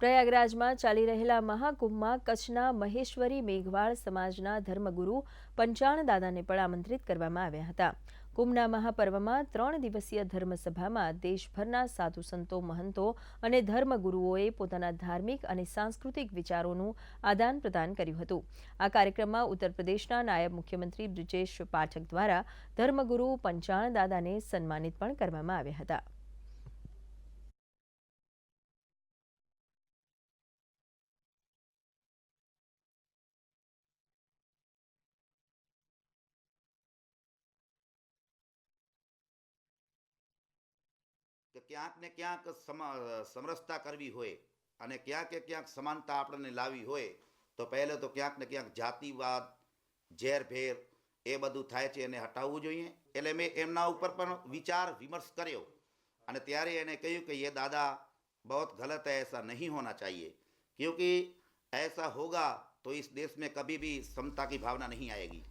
પ્રયાગરાજમાં ચાલી રહેલા મહાકુંભમાં કચ્છના મહેશ્વરી મેઘવાળ સમાજના ધર્મગુરુ પંચાણ દાદાને પણ આમંત્રિત કરવામાં આવ્યા હતા. કુંભના મહાપર્વમાં ત્રણ દિવસીય ધર્મસભામાં દેશભરના સાધુ સંતો, મહંતો અને ધર્મગુરુઓએ પોતાના ધાર્મિક અને સાંસ્કૃતિક વિચારોનું આદાન પ્રદાન કર્યું હતું. આ કાર્યક્રમમાં ઉત્તર પ્રદેશના નાયબ મુખ્યમંત્રી બ્રિજેશ પાઠક દ્વારા ધર્મગુરુ પંચાણ દાદાને સન્માનિત પણ કરવામાં આવ્યા હતા. ક્યાંક ને ક્યાંક સમ- સમરસતા કરવી હોય અને ક્યાંક ને ક્યાંક સમાનતા આપણને લાવવી હોય તો પહેલે તો ક્યાંક ને ક્યાંક જાતિવાદ ઝેરભેર એ બધું થાય છે એને હટાવવું જોઈએ એટલે મેં એમના ઉપર પણ વિચાર વિમર્શ કર્યો અને ત્યારે એને કહ્યું કે ये दादा बहुत गलत है ऐसा नहीं होना चाहिए क्योंकि ऐसा होगा तो इस देश में कभी भी समता की भावना नहीं आएगी